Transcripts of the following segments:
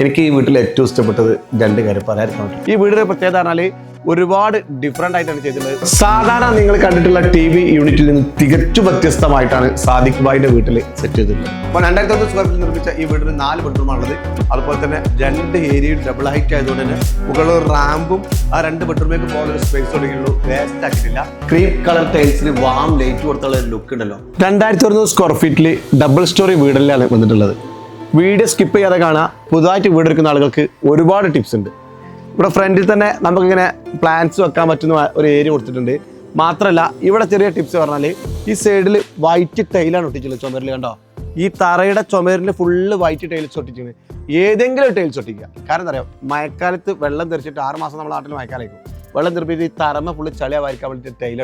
എനിക്ക് ഈ വീട്ടിൽ ഏറ്റവും ഇഷ്ടപ്പെട്ടത് രണ്ട് കാര്യം പറ്റും ഈ വീടിന്റെ പ്രത്യേകത പറഞ്ഞാൽ ഒരുപാട് ഡിഫറെന്റ് ആയിട്ടാണ് ചെയ്തിട്ടുള്ളത്. സാധാരണ നിങ്ങൾ കണ്ടിട്ടുള്ള ടി വി യൂണിറ്റിൽ നിന്ന് തികച്ചും വ്യത്യസ്തമായിട്ടാണ് സാദിഖ് ബായിന്റെ വീട്ടിൽ സെറ്റ് ചെയ്തിട്ടുള്ളത്. അപ്പോൾ രണ്ടായിരത്തി ഒന്ന് സ്ക്വയർ ഫീറ്റ് നിർമ്മിച്ച ഈ വീടിന് നാല് ബെഡ്റൂമാണുള്ളത് അതുപോലെ തന്നെ രണ്ട് ഏരിയയും ഡബിൾ ഹൈറ്റ് ആയതുകൊണ്ട് തന്നെ മുകളിൽ റാമ്പും ആ രണ്ട് ബെഡ്റൂമിലേക്ക് പോകുന്ന ഒരു സ്പേസ് തുടങ്ങിയുള്ളൂ വേസ്റ്റ് ആക്കിയിട്ടില്ല. ക്രീം കളർ ടൈൽസിന് വാം ലൈറ്റ് കൊടുത്തുള്ള ലുക്ക് ഉണ്ടല്ലോ. രണ്ടായിരത്തി ഒരുന്നൂറ് സ്ക്വയർ ഫീറ്റിൽ ഡബിൾ സ്റ്റോറി വീടല്ലാണ് വന്നിട്ടുള്ളത്. വീഡിയോ സ്കിപ്പ് ചെയ്യാതെ കാണുക. പുതുതായിട്ട് വീടെടുക്കുന്ന ആളുകൾക്ക് ഒരുപാട് ടിപ്സ് ഉണ്ട്. ഇവിടെ ഫ്രണ്ടിൽ തന്നെ നമുക്കിങ്ങനെ പ്ലാന്റ്സ് വെക്കാൻ പറ്റുന്ന ഒരു ഏരിയ കൊടുത്തിട്ടുണ്ട്. മാത്രമല്ല ഇവിടെ ചെറിയ ടിപ്സ് പറഞ്ഞാൽ ഈ സൈഡിൽ വൈറ്റ് ടൈലാണ് ഒട്ടിച്ചുള്ളത് ചുമരിൽ കണ്ടോ? ഈ തറയുടെ ചുമരിൽ ഫുള്ള് വൈറ്റ് ടൈൽസ് ഒട്ടിച്ചിട്ടുണ്ട്. ഏതെങ്കിലും ടൈൽസ് ഒട്ടിക്കുക. കാരണം എന്താ പറയുക മഴക്കാലത്ത് വെള്ളം തെറിച്ചിട്ട് ആറ് മാസം നമ്മുടെ നാട്ടിൽ മഴക്കാലേക്കും വെള്ളം തെറിപ്പിച്ച് ഈ തറമ ഫുള്ള് ചളിയാവായിരിക്കാൻ വേണ്ടിയിട്ട് ടൈൽ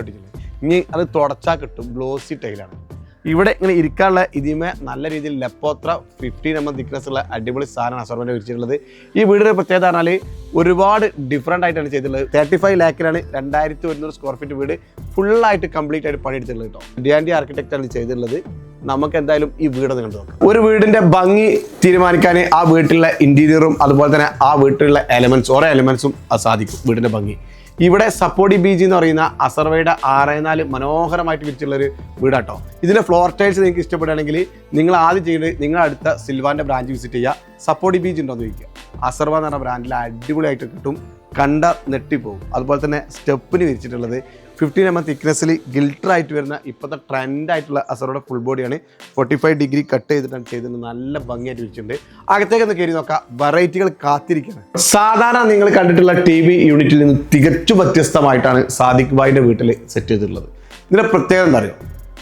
ഇനി അത് തുടച്ചാൽ കിട്ടും. ഗ്ലോസി ടൈലാണ് ഇവിടെ ഇങ്ങനെ ഇരിക്കാനുള്ള ഇതിമേ നല്ല രീതിയിൽ ലെപ്പോത്ര ഫിഫ്റ്റീൻ എം എം തിക്നെസ് ഉള്ള അടിപൊളി സാധനമാണ് അസർമെന്റ് വിരിച്ചിട്ടുള്ളത്. ഈ വീടിന്റെ പ്രത്യേകത പറഞ്ഞാൽ ഒരുപാട് ഡിഫറെന്റ് ആയിട്ടാണ് ചെയ്തിട്ടുള്ളത്. തേർട്ടി ഫൈവ് ലാക്കിലാണ് രണ്ടായിരത്തി ഒരുന്നൂറ് സ്ക്വയർ ഫീറ്റ് വീട് ഫുള്ളായിട്ട് കംപ്ലീറ്റ് ആയിട്ട് പണിയെടുത്തിട്ടുള്ളത് കേട്ടോ. ഡി ആൻഡ് ഡി ആർക്കിടെക്റ്റ് ആണ് ചെയ്തിട്ടുള്ളത്. നമുക്ക് എന്തായാലും ഈ വീട് കണ്ടു നോക്കാം. ഒരു വീടിന്റെ ഭംഗി തീരുമാനിക്കാൻ ആ വീട്ടിലുള്ള ഇന്റീരിയറും അതുപോലെ തന്നെ ആ വീട്ടിലുള്ള എലമെന്റ്സ് ഓരോ എലമെന്റ്സും സാധിക്കും വീടിന്റെ ഭംഗി. ഇവിടെ സപ്പോർട്ടി ബീച്ച് എന്ന് പറയുന്ന അസർവയുടെ ആറ് നാല് മനോഹരമായിട്ട് ഒരു വീടാട്ടോ. ഇതിന്റെ ഫ്ലോർ ടൈൽസ് നിങ്ങൾക്ക് ഇഷ്ടപ്പെടുകയാണെങ്കിൽ നിങ്ങൾ ആദ്യം ചെയ്യേണ്ടത് നിങ്ങൾ അടുത്ത സിൽവാന്റെ ബ്രാഞ്ച് വിസിറ്റ് ചെയ്യുക. സപ്പോർട്ടി ബീച്ച് ഉണ്ടോ എന്ന് ചോദിക്കുക. അസർവ എന്ന് പറഞ്ഞ ബ്രാൻഡിൽ അടിപൊളിയായിട്ട് കിട്ടും. കണ്ട നെട്ടിപ്പോകും അതുപോലെ തന്നെ സ്റ്റെപ്പിന് വിരിച്ചിട്ടുള്ളത് ഫിഫ്റ്റീൻ എം എം തിക്നെസ്സിൽ ഗിൽട്ടർ ആയിട്ട് വരുന്ന ഇപ്പോഴത്തെ ട്രെൻഡായിട്ടുള്ള അസറോടെ ഫുൾ ബോഡിയാണ് ഫോർട്ടി ഫൈവ് ഡിഗ്രി കട്ട് ചെയ്തിട്ടാണ് ചെയ്തിട്ടുണ്ട് നല്ല ഭംഗിയായിട്ട് വെച്ചിട്ടുണ്ട് അകത്തേക്ക് ഒന്ന് കയറി നോക്കാം. വെറൈറ്റികൾ കാത്തിരിക്കുകയാണ് സാധാരണ നിങ്ങൾ കണ്ടിട്ടുള്ള ടി വി യൂണിറ്റിൽ നിന്ന് തികച്ചും വ്യത്യസ്തമായിട്ടാണ് സാദിഖ് ഭായിന്റെ വീട്ടിൽ സെറ്റ് ചെയ്തിട്ടുള്ളത്. ഇതിന്റെ പ്രത്യേകത എന്താ അറിയോ?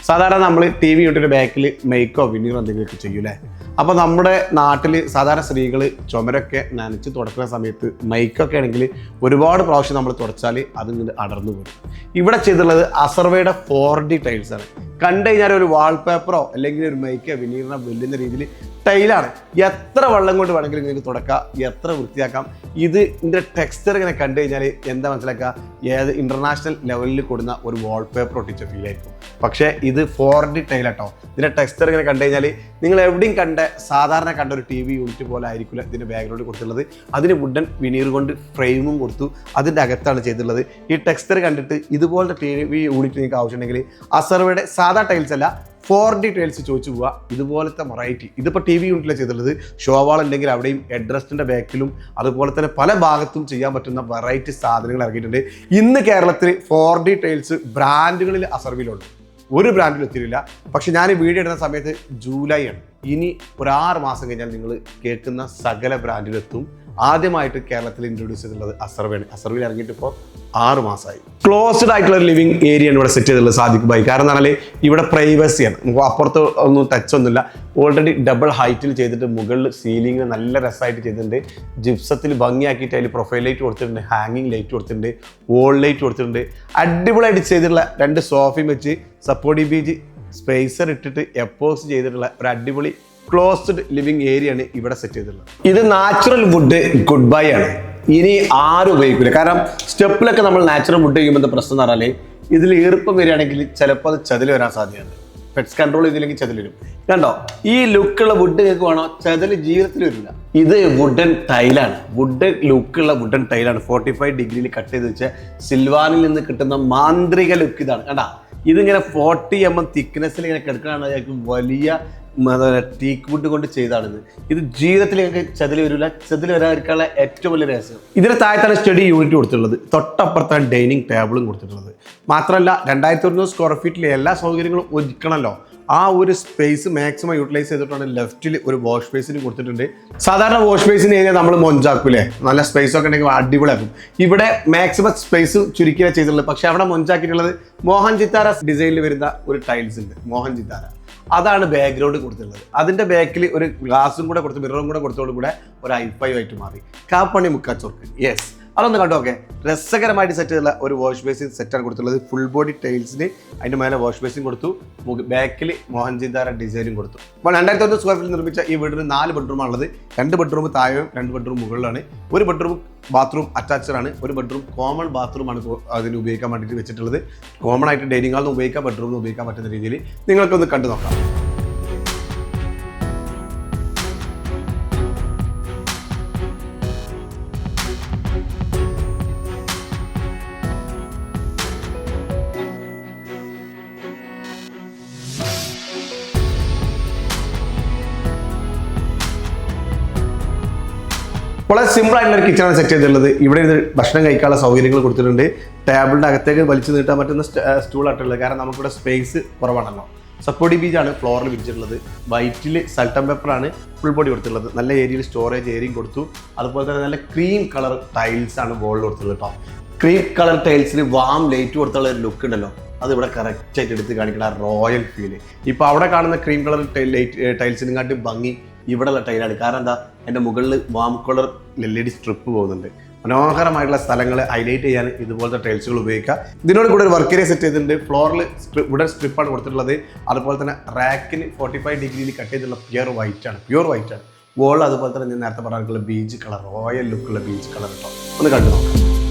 സാധാരണ നമ്മൾ ടി വി ഇട്ടിട്ട് ബാക്കിൽ മേക്കോ വിനീറോ എന്തെങ്കിലുമൊക്കെ ചെയ്യൂലേ അപ്പോൾ നമ്മുടെ നാട്ടിൽ സാധാരണ സ്ത്രീകൾ ചുമരൊക്കെ നനച്ച് തുടക്കുന്ന സമയത്ത് മൈക്കൊക്കെ ആണെങ്കിൽ ഒരുപാട് പ്രാവശ്യം നമ്മൾ തുടച്ചാൽ അതിങ്ങനെ അടർന്നു പോകും ഇവിടെ ചെയ്തിട്ടുള്ളത് അസർവയുടെ ഫോർ ഡി ടൈൽസ് ആണ്. കണ്ടു കഴിഞ്ഞാൽ ഒരു വാൾപേപ്പറോ അല്ലെങ്കിൽ ഒരു മൈക്കോ വിനീറിനോ വെല്ലുന്ന രീതിയിൽ ടൈലാണ് എത്ര വെള്ളം കൊണ്ട് വേണമെങ്കിലും നിങ്ങൾക്ക് തുടക്കാം എത്ര വൃത്തിയാക്കാം. ഇത് ഇതിന്റെ ടെക്സ്ചർ ഇങ്ങനെ കണ്ടു കഴിഞ്ഞാൽ എന്താ മനസ്സിലാക്കുക? ഏത് ഇന്റർനാഷണൽ ലെവലിൽ കൊടുക്കുന്ന ഒരു വാൾപേപ്പർ ഒട്ടിച്ച ഫീൽ ആയിരിക്കും. പക്ഷേ ഇത് ഫോർ ഡി ടൈലാട്ടോ ഇതിന്റെ ടെക്സ്ചർ ഇങ്ങനെ കണ്ടു കഴിഞ്ഞാൽ നിങ്ങൾ എവിടെയും കണ്ട സാധാരണ കണ്ട ഒരു ടി വി യൂണിറ്റ് പോലെ ആയിരിക്കില്ല ഇതിന്റെ ബാക്ക്ഗ്രൗണ്ട് കൊടുത്തിട്ടുള്ളത്. അതിന് വുഡൻ വിനീർ കൊണ്ട് ഫ്രെയിമും കൊടുത്തു. അതിന്റെ അകത്താണ് ചെയ്തിട്ടുള്ളത്. ഈ ടെക്സ്ചർ കണ്ടിട്ട് ഇതുപോലത്തെ ടി വി യൂണിറ്റ് നിങ്ങൾക്ക് ആവശ്യമുണ്ടെങ്കിൽ അസർവയുടെ സാധാ ടൈൽസ് അല്ല ഫോർ ഡി ടൈൽസ് ചോദിച്ചു പോവുക ഇതുപോലത്തെ വെറൈറ്റി ഇതിപ്പോൾ ടി വി യൂണിറ്റിലാണ് ചെയ്തിട്ടുള്ളത്. ഷോവാൾ ഉണ്ടെങ്കിൽ അവിടെയും ഹെഡ്രസ്റ്റിന്റെ ബാക്കിലും അതുപോലെ തന്നെ പല ഭാഗത്തും ചെയ്യാൻ പറ്റുന്ന വെറൈറ്റി സാധനങ്ങൾ ഇറങ്ങിയിട്ടുണ്ട്. ഇന്ന് കേരളത്തിൽ ഫോർ ഡി ടൈൽസ് ബ്രാൻഡുകളിൽ അസർവിലുണ്ട് ഒരു ബ്രാൻഡിൽ എത്തിയിട്ടില്ല. പക്ഷെ ഞാൻ വീഡിയോ ഇടുന്ന സമയത്ത് ജൂലൈ ആണ്. ഇനി ഒരു ആറ് മാസം കഴിഞ്ഞാൽ നിങ്ങൾ കേൾക്കുന്ന സകല ബ്രാൻഡിലെത്തും. ആദ്യമായിട്ട് കേരളത്തിൽ ഇൻട്രൊഡ്യൂസ് ചെയ്തിട്ടുള്ളത് അസർവയാണ്. അസർവിൽ ഇറങ്ങിയിട്ട് ഇപ്പോൾ ആറ് മാസമായി. ക്ലോസ്ഡ് ആയിട്ടുള്ള ഒരു ലിവിംഗ് ഏരിയ ആണ് ഇവിടെ സെറ്റ് ചെയ്തിട്ടുള്ളത് ബൈ കാരണം എന്ന് പറഞ്ഞാൽ ഇവിടെ പ്രൈവസിയാണ് നമുക്ക് അപ്പുറത്ത് ഒന്നും ടച്ച് ഒന്നുമില്ല. ഓൾറെഡി ഡബിൾ ഹൈറ്റിൽ ചെയ്തിട്ട് മുകളിൽ സീലിംഗ് നല്ല രസമായിട്ട് ചെയ്തിട്ടുണ്ട്. ജിപ്സത്തിൽ ഭംഗിയാക്കിയിട്ട് അതിൽ പ്രൊഫൈൽ ലൈറ്റ് കൊടുത്തിട്ടുണ്ട്. ഹാങ്ങിങ് ലൈറ്റ് കൊടുത്തിട്ടുണ്ട്. വോൾ ലൈറ്റ് കൊടുത്തിട്ടുണ്ട്. അടിപൊളിയായിട്ട് ചെയ്തിട്ടുള്ള രണ്ട് സോഫയും വെച്ച് സപ്പോർട്ടി ബീച്ച് സ്പേസർ ഇട്ടിട്ട് എപ്പോസ് ചെയ്തിട്ടുള്ള ഒരു അടിപൊളി ക്ലോസ്ഡ് ലിവിങ് ഏരിയ ആണ് ഇവിടെ സെറ്റ് ചെയ്തിട്ടുള്ളത്. ഇത് നാച്ചുറൽ വുഡ് ഗുഡ് ബൈ ആണ്. ഇനി ആരും ഉപയോഗിക്കില്ല കാരണം സ്റ്റെപ്പിലൊക്കെ നമ്മൾ നാച്ചുറൽ വുഡ് ചെയ്യുമ്പോൾ പ്രശ്നം എന്ന് പറഞ്ഞാൽ ഇതിൽ ഈർപ്പം വരികയാണെങ്കിൽ ചിലപ്പോൾ അത് ചതിൽ വരാൻ സാധ്യതയുണ്ട്. പെറ്റ്സ് കൺട്രോൾ ചെയ്തില്ലെങ്കിൽ ചതിൽ വരും. കണ്ടോ? ഈ ലുക്കുള്ള വുഡ് നിങ്ങൾക്ക് വേണോ? ചതിൽ ജീവിതത്തിൽ വരില്ല. ഇത് വുഡൻ ടൈലാണ് വുഡ് ലുക്കുള്ള വുഡൻ ടൈലാണ് ഫോർട്ടി ഫൈവ് ഡിഗ്രിയിൽ കട്ട് ചെയ്ത് വെച്ച സിൽവാനിൽ നിന്ന് കിട്ടുന്ന മാന്ത്രിക ലുക്ക് ഇതാണ്. കണ്ടാ? ഇതിങ്ങനെ ഫോർട്ടി എം എം തിക്നെസ്സിൽ ഇങ്ങനെ കിടക്കണതാണ് വലിയ ടീക്ക് വുഡ് കൊണ്ട് ചെയ്താണിത്. ഇത് ജീവിതത്തിൽ ഞങ്ങൾക്ക് ചതിൽ വരില്ല ചതിൽ വരാതിരിക്കാനുള്ള ഏറ്റവും വലിയ രഹസ്യം. ഇതിന് താഴത്താണ് സ്റ്റഡി യൂണിറ്റ് കൊടുത്തിട്ടുള്ളത്. തൊട്ടപ്പുറത്താണ് ഡൈനിങ് ടേബിളും കൊടുത്തിട്ടുള്ളത്. മാത്രമല്ല രണ്ടായിരത്തി ഒരുന്നൂറ് സ്ക്വയർ ഫീറ്റിലെ എല്ലാ സൗകര്യങ്ങളും ഒരുക്കണമല്ലോ ആ ഒരു സ്പേസ് മാക്സിമം യൂട്ടിലൈസ് ചെയ്തിട്ടാണ് ലെഫ്റ്റിൽ ഒരു വാഷ് ബേസിന് കൊടുത്തിട്ടുണ്ട്. സാധാരണ വാഷ് ബേസിന് ഏരിയ നമ്മൾ മൊഞ്ചാക്കൂലേ? നല്ല സ്പേസ് ഒക്കെ ഉണ്ടെങ്കിൽ അടിപൊളിയാക്കും. ഇവിടെ മാക്സിമം സ്പേസ് ചുരുക്കിയാണ് ചെയ്തിട്ടുള്ളത്. പക്ഷെ അവിടെ മൊഞ്ചാക്കിയിട്ടുള്ളത് മോഹൻ ചിത്താര ഡിസൈനിൽ വരുന്ന ഒരു ടൈൽസ് ഉണ്ട്. മോഹൻ ചിത്താര. അതാണ് ബാക്ക്ഗ്രൗണ്ട് കൊടുത്തിട്ടുള്ളത്. അതിന്റെ ബാക്കിൽ ഒരു ഗ്ലാസും കൂടെ കൊടുത്ത് മിററും കൂടെ കൊടുത്തോടും കൂടെ ഒരു ഐഫൈ ആയിട്ട് മാറി. കാപ്പണി മുക്കാച്ചോർക്ക് യെസ് അതൊന്ന് കണ്ടു ഓക്കെ രസകരമായിട്ട് സെറ്റ് ചെയ്തുള്ള ഒരു വാഷ് ബേസിൻ സെറ്റാണ് കൊടുത്തുള്ളത് ഫുൾ ബോഡി ടൈൽസിന് അതിന്റെ മേലെ വാഷ് ബേസിൻ കൊടുത്തു. ബാക്കിൽ മോഹൻജിന്ദാര ഡിസൈനും കൊടുത്തു. അപ്പോൾ രണ്ടായിരത്തി ഒന്ന് സ്ക്വയർ ഫീറ്റ് നിർമ്മിച്ച ഈ വീടിന് നാല് ബെഡ്റൂമാണുള്ളത് രണ്ട് ബെഡ്റൂം താഴെയും രണ്ട് ബെഡ്റൂം മുകളിലാണ്. ഒരു ബെഡ്റൂം ബാത്റൂം അറ്റാച്ച്ഡ് ആണ്. ഒരു ബെഡ്റൂം കോമൺ ബാത്റൂമാണ് അതിന് ഉപയോഗിക്കാൻ വേണ്ടിയിട്ട് വെച്ചിട്ടുള്ളത്. കോമൺ ആയിട്ട് ഡൈനിങ് ഹാളിൽ ഉപയോഗിക്കാം ബെഡ്റൂമിൽ ഉപയോഗിക്കാൻ പറ്റുന്ന രീതിയിൽ. നിങ്ങൾക്കൊന്ന് കണ്ടു നോക്കാം. വളരെ സിമ്പിൾ ആയിട്ടുള്ള ഒരു കിച്ചണാണ് സെറ്റ് ചെയ്തിട്ടുള്ളത്. ഇവിടെ ഇത് ഭക്ഷണം കഴിക്കാനുള്ള സൗകര്യങ്ങൾ കൊടുത്തിട്ടുണ്ട്. ടേബിളിന്റെ അകത്തേക്ക് വലിച്ചു നീട്ടാൻ പറ്റുന്ന സ്റ്റൂൾ ആയിട്ടുള്ളത് കാരണം നമുക്കിവിടെ സ്പേസ് കുറവാണല്ലോ. സപ്പോർട്ടി ബീജാണ് ഫ്ലോറിൽ വിരിച്ചിട്ടുള്ളത് വൈറ്റിൽ സൾട്ടൻ പേപ്പറാണ് ഫുൾ ബോഡി കൊടുത്തിട്ടുള്ളത്. നല്ല ഏരിയയിൽ സ്റ്റോറേജ് ഏരിയയും കൊടുത്തു. അതുപോലെ തന്നെ നല്ല ക്രീം കളർ ടൈൽസ് ആണ് വോളിൽ കൊടുത്തിട്ടുള്ളത് കേട്ടോ ക്രീം കളർ ടൈൽസിന് വാം ലൈറ്റ് കൊടുത്തുള്ള ഒരു ലുക്ക് ഉണ്ടല്ലോ. അത് ഇവിടെ കറക്റ്റ് ആയിട്ട് എടുത്ത് കാണിക്കുന്ന റോയൽ ഫീൽ ഇപ്പോൾ അവിടെ കാണുന്ന ക്രീം കളർ ടൈൽ ലൈറ്റ് ടൈൽസിനെക്കാട്ടും ഭംഗി ഇവിടെയുള്ള ടൈലാണ് കാരണം എന്താ? എന്റെ മുകളിൽ warm colour L D strip പോകുന്നുണ്ട്. മനോഹരമായിട്ടുള്ള സ്ഥലങ്ങൾ ഹൈലൈറ്റ് ചെയ്യാൻ ഇതുപോലത്തെ ടൈൽസുകൾ ഉപയോഗിക്കുക. ഇതിനോട് കൂടെ ഒരു വർക്ക് ഏരിയ സെറ്റ് ചെയ്തിട്ടുണ്ട്. ഫ്ലോറിൽ ഉടൻ സ്ട്രിപ്പാണ് കൊടുത്തിട്ടുള്ളത്. അതുപോലെ തന്നെ റാക്കിന് ഫോർട്ടി ഫൈവ് ഡിഗ്രിയിൽ കട്ട് ചെയ്തിട്ടുള്ള പ്യുർ വൈറ്റ് ആണ്. പ്യുർ വൈറ്റ് ആണ്. വോൾ അതുപോലെ തന്നെ നേരത്തെ പറഞ്ഞിട്ടുള്ള ബീച്ച് കളർ റോയൽ ലുക്കുള്ള ബീച്ച് കളർ കേട്ടോ ഒന്ന് കണ്ടു നോക്കാം.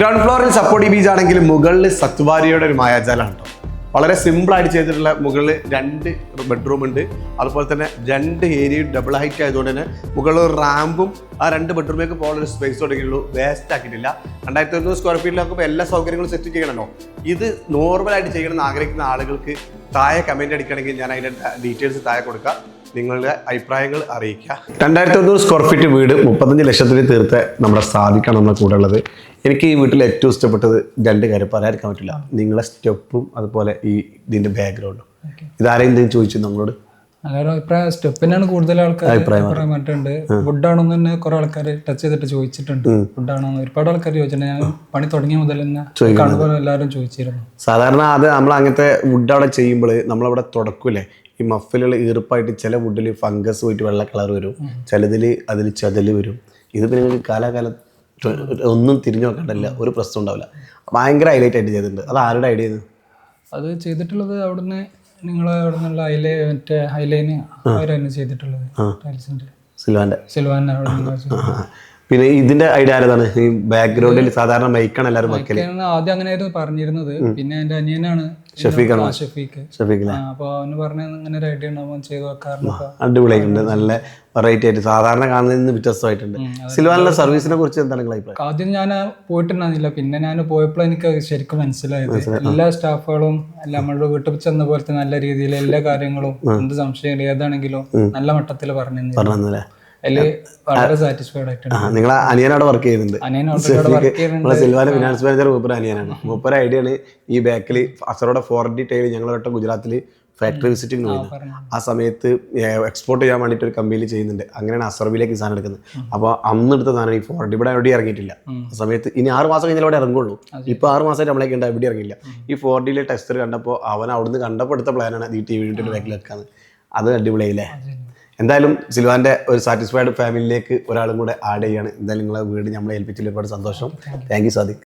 ഗ്രൗണ്ട് ഫ്ലോറിൽ സപ്പോർട്ടി ബീച്ച് ആണെങ്കിൽ മുകളിൽ സത്വാരിയുടെ ഒരു മായാജാലാണ് കേട്ടോ വളരെ സിമ്പിൾ ആയിട്ട് ചെയ്തിട്ടുള്ള മുകളിൽ രണ്ട് ബെഡ്റൂം ഉണ്ട്. അതുപോലെ തന്നെ രണ്ട് ഏരിയയും ഡബിൾ ഹൈറ്റ് ആയതുകൊണ്ട് തന്നെ മുകളിൽ ഒരു റാമ്പും ആ രണ്ട് ബെഡ്റൂമിലേക്ക് പോകാനുള്ള സ്പേസ് തുടങ്ങിയുള്ളൂ വേസ്റ്റ് ആക്കിയിട്ടില്ല. രണ്ടായിരത്തി തൊണ്ണൂറ് സ്ക്വയർ ഫീറ്റിലാക്കുമ്പോൾ എല്ലാ സൗകര്യങ്ങളും സെറ്റ് ചെയ്യണമല്ലോ. ഇത് നോർമലായിട്ട് ചെയ്യണമെന്ന് ആഗ്രഹിക്കുന്ന ആളുകൾക്ക് താഴെ കമന്റ് അടിക്കണമെങ്കിൽ ഞാൻ അതിന്റെ ഡീറ്റെയിൽസ് താഴെ കൊടുക്കാം. നിങ്ങളുടെ അഭിപ്രായങ്ങൾ അറിയിക്കുക. രണ്ടായിരത്തി തൊണ്ണൂറ് സ്ക്വയർ ഫീറ്റ് വീട് മുപ്പത്തഞ്ച് ലക്ഷത്തിൽ തീർത്ത് നമ്മുടെ സാധിക്കണം നമ്മുടെ കൂടെ ഉള്ളത്. എനിക്ക് ഈ വീട്ടിൽ ഏറ്റവും ഇഷ്ടപ്പെട്ടത് രണ്ട് കാര്യം. പറയാതിരിക്കാൻ പറ്റില്ല. നിങ്ങളെ സ്റ്റെപ്പും അതുപോലെ ഈ ഇതിന്റെ ബാക്ക്ഗ്രൗണ്ടും ഇതാരെന്തെങ്കിലും ചോദിച്ചു നമ്മളോട് എല്ലാവരും അഭിപ്രായം സ്റ്റെപ്പിനാണ് കൂടുതൽ ആൾക്കാർ അഭിപ്രായം പറഞ്ഞിട്ടുണ്ട്. ഫുഡാണെന്ന് തന്നെ കുറെ ആൾക്കാർ ടച്ച് ചെയ്തിട്ട് ചോദിച്ചിട്ടുണ്ട്. ഫുഡാണോ ഒരുപാട് ആൾക്കാർ ചോദിച്ചിട്ടുണ്ട്. ഞാൻ പണി തുടങ്ങിയ മുതൽ തന്നെ കാണുമ്പോൾ എല്ലാവരും ചോദിച്ചിരുന്നു. സാധാരണ അത് നമ്മൾ അങ്ങനത്തെ വുഡ് അവിടെ ചെയ്യുമ്പോൾ നമ്മളവിടെ തുടക്കൂലേ ഈ മഫിലുള്ള ഈർപ്പായിട്ട് ചില വുഡിൽ ഫംഗസ് പോയിട്ട് വെള്ള കളർ വരും. ചിലതിൽ അതിൽ ചതൽ വരും. ഇത് പിന്നെ നിങ്ങൾക്ക് കാലാകാലം ഒന്നും തിരിഞ്ഞു നോക്കണ്ടല്ല ഒരു പ്രശ്നം ഉണ്ടാവില്ല. ഭയങ്കര ഹൈലൈറ്റ് ആയിട്ട് ചെയ്തിട്ടുണ്ട്. അത് ആരുടെ ഐഡിയ ഇത്? അത് ചെയ്തിട്ടുള്ളത് അവിടുന്ന് നിങ്ങൾ അവിടെ നിന്നുള്ള ഹൈലൈ മറ്റേ ഹൈലൈന് അവരായിരുന്നു ചെയ്തിട്ടുള്ളത്. സിൽവാന്റെ സിൽവാൻ അവിടെ. പിന്നെ ഇതിന്റെ ഐഡിയ ആരതാണ് ഈ ബാക്ക്ഗ്രൗണ്ടിൽ സാധാരണ മൈക്കാണ് എല്ലാവരും വെക്കൽ. ആദ്യം അങ്ങനെയായിരുന്നു പറഞ്ഞിരുന്നത്. പിന്നെ എന്റെ അനിയനാണ്. ഷഫീഖാണ് ഷഫീഖ്. ഷഫീഖിലെ ആ, അപ്പൊ അവന് പറഞ്ഞ അങ്ങനെ ഒരു ഐഡിയ ഉണ്ടാവും ചെയ്തു വെക്കാറുണ്ട്. അടിപൊളിയായിട്ടുണ്ട്. നല്ല വെറൈറ്റി ആയിട്ട്. സാധാരണ കാണുന്നതിൽ നിന്ന് വ്യത്യസ്തമായിട്ടുണ്ട്. സിൽവാനിലെ സർവീസിനെ കുറിച്ച് എന്താണ് നിങ്ങളുടെ അഭിപ്രായം? ആദ്യം ഞാൻ പോയിട്ടുണ്ടായിരുന്നില്ല. പിന്നെ ഞാൻ പോയപ്പോൾ എനിക്ക് ശരിക്കും മനസ്സിലായത്. എല്ലാ സ്റ്റാഫുകളും നമ്മളുടെ വീട്ടിൽ ചെന്ന പോലത്തെ നല്ല രീതിയിൽ എല്ലാ കാര്യങ്ങളും എന്ത് സംശയം ഏതാണെങ്കിലും നല്ല മട്ടത്തിൽ പറഞ്ഞു പറഞ്ഞല്ലേ അനിയനോട് വർക്ക് ചെയ്യുന്നുണ്ട്. സിൽവാന ഫിനാൻസ് മാനേജർ മൂപ്പർ അനിയനാണ്. മൂപ്പര ഐഡിയ ആണ് ഈ ബാക്കിൽ അസറോടെ ഫോർ ഡി ടൈൽ ഞങ്ങൾ വട്ടം ഗുജറാത്തിൽ ഫാക്ടറി വിസിറ്റിംഗ് പോയി ആ സമയത്ത് എക്സ്പോർട്ട് ചെയ്യാൻ വേണ്ടിയിട്ട് ഒരു കമ്പനിയിൽ ചെയ്യുന്നുണ്ട്. അങ്ങനെയാണ് അസറബിലേക്ക് സാധനം എടുക്കുന്നത്. അപ്പോൾ അന്ന് എടുത്ത സാധനം ഈ ഫോർ ഡി ഇവിടെ എവിടെ ഇറങ്ങിയിട്ടില്ല. ആ സമയത്ത് ഇനി ആറ് മാസം കഴിഞ്ഞാൽ ഇവിടെ ഇറങ്ങുള്ളൂ. ഇപ്പോൾ ആറ് മാസമായിട്ട് നമ്മളേക്ക് ഉണ്ട് എവിടെ ഇറങ്ങില്ല ഈ ഫോർ ഡിയിലെ ടെസ്റ്റർ കണ്ടപ്പോൾ അവൻ അവിടുന്ന് കണ്ടപ്പോൾ എടുത്ത പ്ലാനാണ് ഈ ടി വി ബാക്കിൽ വെക്കാന്ന്. അത് അടിപൊളിയായില്ലേ? എന്തായാലും സിൽവാന്റെ ഒരു സാറ്റിസ്ഫൈഡ് ഫാമിലിയിലേക്ക് ഒരാളും കൂടെ ആഡ് ചെയ്യാണ്. എന്തായാലും നിങ്ങളെ വീട് നമ്മളെ ഏൽപ്പിച്ചതിൽ ഒരുപാട് സന്തോഷം. Thank you Sadiq.